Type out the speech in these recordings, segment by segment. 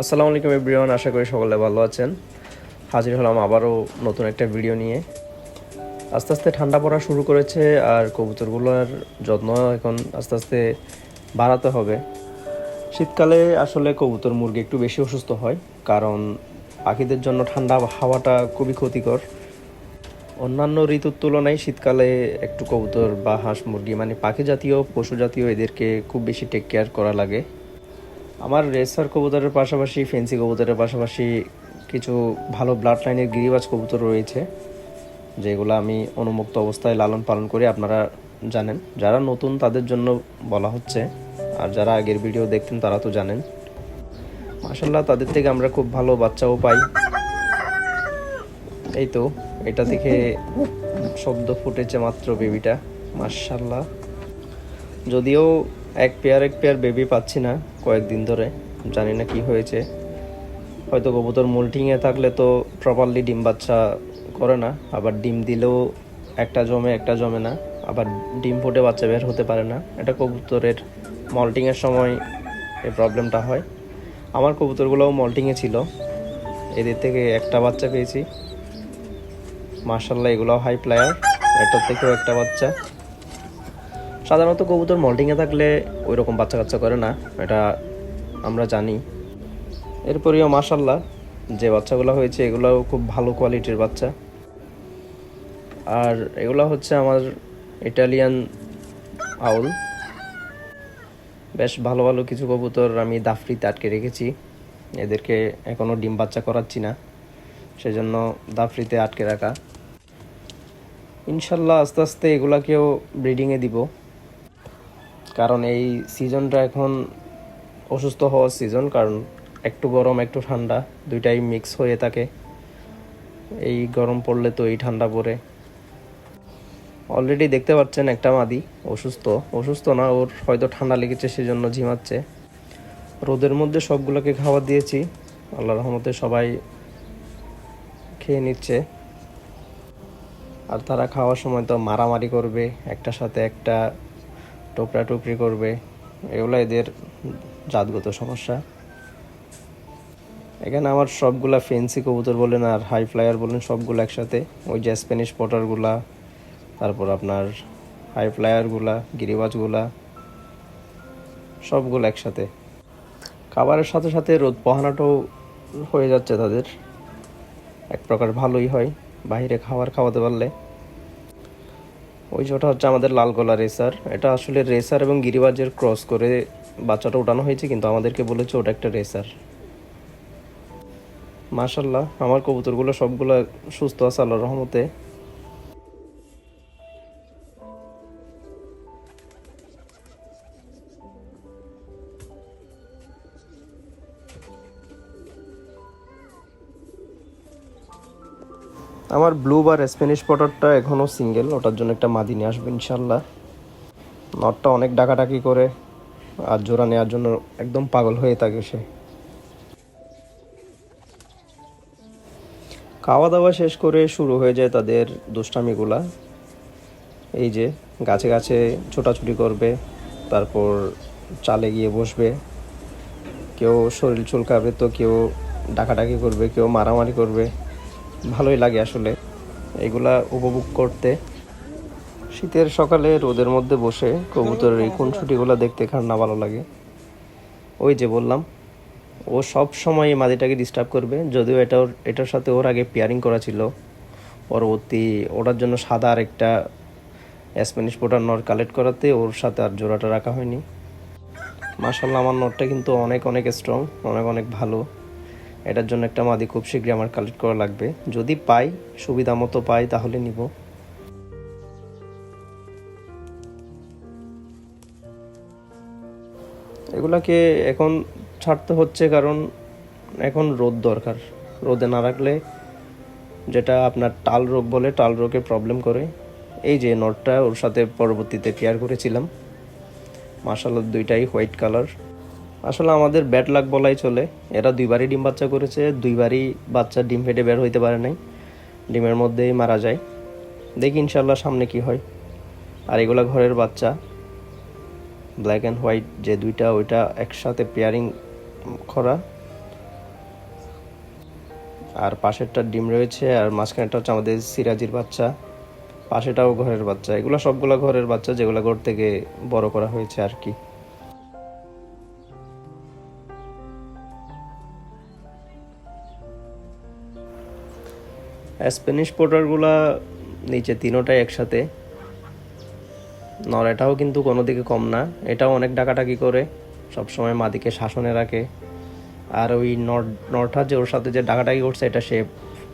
আসসালামু আলাইকুম এভরিওয়ান, আশা করি সকলে ভালো আছেন। হাজির হলাম আবারও নতুন একটা ভিডিও নিয়ে। আস্তে আস্তে ঠান্ডা পড়া শুরু করেছে আর কবুতরগুলোর যত্ন এখন আস্তে আস্তে বাড়াতে হবে। শীতকালে আসলে কবুতর মুরগি একটু বেশি অসুস্থ হয়, কারণ পাখিদের জন্য ঠান্ডা হাওয়াটা খুবই ক্ষতিকর। অন্যান্য ঋতুর তুলনায় শীতকালে একটু কবুতর বা হাঁস মুরগি মানে পাখি জাতীয়, পশু জাতীয় এদেরকে খুব বেশি টেক কেয়ার করা লাগে। আমার রেসার কবুতরের পাশাপাশি, ফেন্সি কবুতরের পাশাপাশি কিছু ভালো ব্লাড লাইনের গিরিবাজ কবুতর রয়েছে, যেগুলো আমি অনুমুক্ত অবস্থায় লালন পালন করি, আপনারা জানেন। যারা নতুন, তাদের জন্য বলা হচ্ছে, আর যারা আগের ভিডিও দেখতেন, তারা তো জানেন। মাসাল্লাহ তাদের থেকে আমরা খুব ভালো বাচ্চাও পাই। এই তো, এটা থেকে শব্দ ফুটেছে মাত্র বেবিটা মার্শাল্লাহ যদিও এক পেয়ার এক পেয়ার বেবি পাচ্ছি না কয়েকদিন ধরে। জানি না কি হয়েছে। হয়তো কবুতর মোল্টিংয়ে থাকলে তো প্রপারলি ডিম বাচ্চা করে না। আবার ডিম দিলেও একটা জমে একটা জমে না। আবার ডিম ফুটে বাচ্চা বের হতে পারে না। এটা কবুতরের মল্টিংয়ের সময় এই প্রবলেমটা হয়। আমার কবুতরগুলোও মল্টিংয়ে ছিল। এদের থেকে একটা বাচ্চা পেয়েছি। মার্শাল্লাহ এগুলোও হাই প্লেয়ার এটার থেকেও একটা বাচ্চা। সাধারণত কবুতর মল্টিংয়ে থাকলে ওই রকম বাচ্চা কাচ্চা করে না, এটা আমরা জানি। এরপরেও মাশাল্লাহ যে বাচ্চাগুলো হয়েছে, এগুলোও খুব ভালো কোয়ালিটির বাচ্চা। আর এগুলো হচ্ছে আমার ইটালিয়ান আউল বেশ ভালো ভালো কিছু কবুতর আমি দাফরিতে আটকে রেখেছি। এদেরকে এখনও ডিম বাচ্চা করাচ্ছি না, সেজন্য দাফরিতে আটকে রাখা। ইনশাল্লাহ আস্তে আস্তে এগুলাকেও ব্রিডিংয়ে দিব। কারণ এই সিজনটা এখন অসুস্থ হওয়ার সিজন কারণ একটু গরম, একটু ঠান্ডা, দুইটাই মিক্স হয়ে থাকে। এই গরম পড়লে তো এই ঠান্ডা পড়ে। অলরেডি দেখতে পাচ্ছেন একটা মাদি অসুস্থ। অসুস্থ না, ওর হয়তো ঠান্ডা লেগেছে, সেজন্য ঝিমাচ্ছে। রোদের মধ্যে সবগুলোকে খাবার দিয়েছি। আল্লাহ রহমতে সবাই খেয়ে নিচ্ছে। আর তারা খাওয়ার সময় তো মারামারি করবে, একটার সাথে একটা টোপরা টুকরি করবে, এগুলো এদের জাতগত সমস্যা। এখানে আমার সবগুলা ফেন্সি কবুতর বলেন আর হাই ফ্লায়ার বলেন, সবগুলো একসাথে। ওই যে স্প্যানিশ পটারগুলা তারপর আপনার হাই ফ্লায়ারগুলা গিরিবাজগুলা, সবগুলো একসাথে। খাবারের সাথে সাথে রোদ পোহানাটাও হয়ে যাচ্ছে তাদের। এক প্রকার ভালোই হয়, বাইরে খাবার খাওয়াতে পারলে। ওই যে ওটা হচ্ছে আমাদের লাল গলা রেসার। এটা আসলে রেসার এবং গিরিবাজের ক্রস করে বাচ্চাটা উঠানো হয়েছে, কিন্তু আমাদেরকে বলেছে ওটা একটা রেসার। মাশাল্লাহ আমার কবুতরগুলো সবগুলো সুস্থ আছে, আল্লাহর রহমতে। আমার ব্লু বার স্প্যানিশ পটারটা এখনও সিঙ্গেল ওটার জন্য একটা মাদি নিয়ে আসবে ইনশাল্লাহ নটটা অনেক ডাকাডাকি করে, আর জোড়া নেওয়ার জন্য একদম পাগল হয়ে থাকে সে। খাওয়া দাওয়া শেষ করে শুরু হয়ে যায় তাদের দুষ্টামিগুলা। এই যে, গাছে গাছে ছোটাছুটি করবে, তারপর চালে গিয়ে বসবে। কেউ শরীর চুলকাবে তো কেউ ডাকাডাকি করবে, কেউ মারামারি করবে। ভালোই লাগে আসলে। এগুলা উপভোগ করতে। শীতের সকালে রোদের মধ্যে বসে কবুতরের এই খুনসুটিগুলো দেখতে খার না ভালো লাগে। ওই যে বললাম, ও সব সময় মাদিটাকে ডিস্টার্ব করবে, যদিও এটা ওর- এটার সাথে ওর আগে পেয়ারিং করা ছিল। পরবর্তী ওটার জন্য সাদা আর একটা স্প্যানিশ পোটার নট কালেক্ট করাতে ওর সাথে আর জোড়াটা রাখা হয়নি। মাসাল্লাহ আমার নটটা কিন্তু অনেক অনেক স্ট্রং অনেক অনেক ভালো। এটার জন্য একটা মাদি খুব শীঘ্রই আমার কালেক্ট করা লাগবে। যদি পাই, সুবিধা মতো পাই, তাহলে নিব। এগুলাকে এখন ছাড়তে হচ্ছে কারণ এখন রোদ দরকার। রোদে না রাখলে যেটা আপনার টাল রোগ বলে, টাল রোগে প্রবলেম করে। এই যে নটটা ওর সাথে পরবর্তীতে পেয়ার করেছিলাম। মার্শাল্লাহ দুইটাই হোয়াইট কালার আসলে আমাদের ব্যাড লাক বলাই চলে। এরা দুইবারই ডিম বাচ্চা করেছে, দুইবারই বাচ্চা ডিম ফেটে বের হইতে পারে নাই। ডিমের মধ্যেই মারা যায়। দেখি ইনশাল্লাহ সামনে কি হয়। আর এগুলা ঘরের বাচ্চা। ব্ল্যাক অ্যান্ড হোয়াইট যে দুইটা, ওইটা একসাথে পেয়ারিং করা। আর পাশেরটা ডিম রয়েছে, আর মাঝখানেরটা হচ্ছে আমাদের সিরাজির বাচ্চা। পাশেটাও ঘরের বাচ্চা। এগুলো সবগুলো ঘরের বাচ্চা যেগুলো ঘর থেকে বড় করা হয়েছে আর কি। স্প্যানিশ পোটারগুলা নিচে তিনোটাই একসাথে। নর এটাও কিন্তু কোনো দিকে কম না। এটাও অনেক ডাকাটাকি করে। সবসময় মাদিকে শাসনে রাখে। আর ওই নরটা যে ওর সাথে যে ডাকাটাকি করছে, এটা সে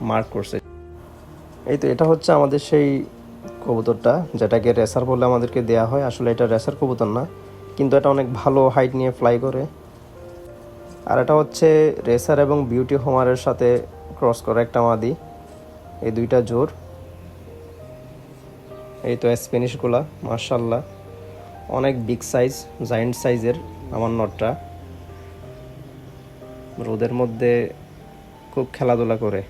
মার্ক করছে। এই তো এটা হচ্ছে আমাদের সেই কবুতরটা, যেটাকে রেসার বলে আমাদেরকে দেয়া হয়। আসলে এটা রেসার কবুতর না, কিন্তু এটা অনেক ভালো হাইট নিয়ে ফ্লাই করে। আর এটা হচ্ছে রেসার এবং বিউটি হোমারের সাথে ক্রস করা একটা মাদি। এই দুইটা জোর। এই তো স্প্যানিশগুলা মার্শাল্লাহ অনেক বিগ সাইজ জায়েন্ট সাইজের আমার নটটা। রোদের মধ্যে খুব খেলাধুলা করে।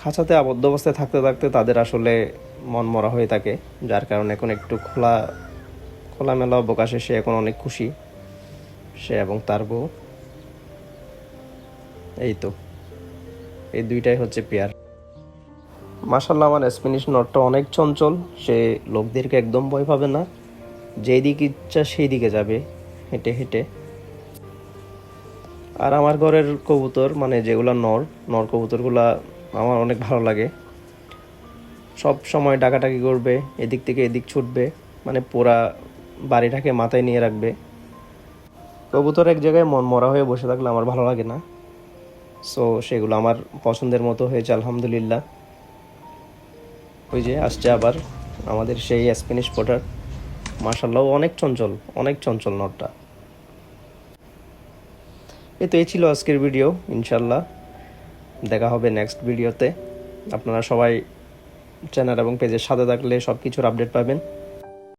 খাঁচাতে আবদ্ধ অবস্থায় থাকতে থাকতে তাদের আসলে মন মরা হয়ে থাকে, যার কারণে এখন একটু খোলা, খোলামেলা অবকাশে সে এখন অনেক খুশি, সে এবং তার বউ। এই তো। এই দুইটাই হচ্ছে পেয়ার। মাসাল্লাহ আমার স্প্যানিশ নটটা অনেক চঞ্চল। সে লোকদেরকে একদম ভয় পাবে না। যেই দিকে ইচ্ছা সেই দিকে যাবে, হেঁটে হেঁটে। আর আমার ঘরের কবুতর মানে যেগুলো নর নর কবুতরগুলা আমার অনেক ভালো লাগে। সব সময় ডাকাটাকি করবে, এদিক থেকে এদিক ছুটবে মানে পুরা বাড়িটাকে মাথায় নিয়ে রাখবে। কবুতর এক জায়গায় মন মরা হয়ে বসে থাকলে আমার ভালো লাগে না। সো সেগুলো আমার পছন্দের মতো হয়েছে, আলহামদুলিল্লাহ। ওই যে আসছে আবার আমাদের সেই স্প্যানিশ পোটার মার্শাল্লাহ অনেক চঞ্চল অনেক চঞ্চল নটটা। এ তো, এই ছিল আজকের ভিডিও ইনশাল্লাহ দেখা হবে নেক্সট ভিডিওতে আপনারা সবাই চ্যানেল এবং পেজের সাথে থাকলে সব কিছুর আপডেট পাবেন।